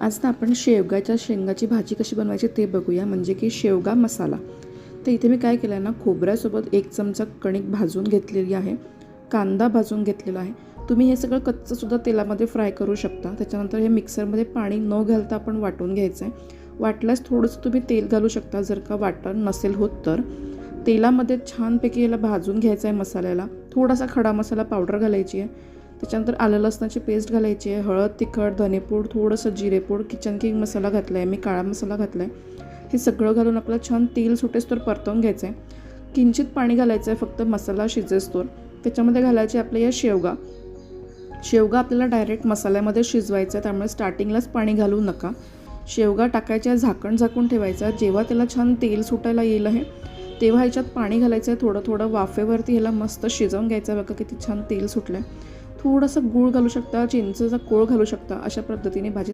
आज ना आपण शेवगाच्या शेंगाची भाजी कशी बनवायची ते बघूया म्हणजे की शेवगा मसाला. तर इथे मी काय केलं आहे ना खोबऱ्यासोबत एक चमचा कणिक भाजून घेतलेली आहे कांदा भाजून घेतलेला आहे. तुम्ही हे सगळं कच्चंसुद्धा तेलामध्ये फ्राय करू शकता. त्याच्यानंतर हे मिक्सरमध्ये पाणी न घालता आपण वाटून घ्यायचं आहे वाटल्यास थोडंसं तुम्ही तेल घालू शकता जर का वाटण नसेल होत तर. तेलामध्ये छानपैकी याला भाजून घ्यायचं आहे मसाल्याला. थोडासा खडा मसाला पावडर घालायची आहे. त्याच्यानंतर आलं लसणाची पेस्ट घालायची आहे हळद तिखट धनेपूड थोडंसं जिरेपूड किचन किंग मसाला घातला आहे मी काळा मसाला घातला आहे हे सगळं घालून आपलं छान तेल सुटेस तर परतवून घ्यायचं आहे किंचित पाणी घालायचं आहे फक्त मसाला शिजेस तर त्याच्यामध्ये घालायचे आपल्या या शेवगा. शेवगा आपल्याला डायरेक्ट मसाल्यामध्ये शिजवायचं आहे त्यामुळे स्टार्टिंगलाच पाणी घालू नका. शेवगा टाकायच्या झाकण झाकून ठेवायचा. जेव्हा त्याला छान तेल सुटायला येईल आहे तेव्हा ह्याच्यात पाणी घालायचं आहे थोडं थोडं वाफेवरती ह्याला मस्त शिजवून घ्यायचं आहे बघा किती छान तेल सुटलं आहे थोडंसं गूळ घालू शकता चिंचेचा कोळ घालू शकता अशा पद्धतीने भाजी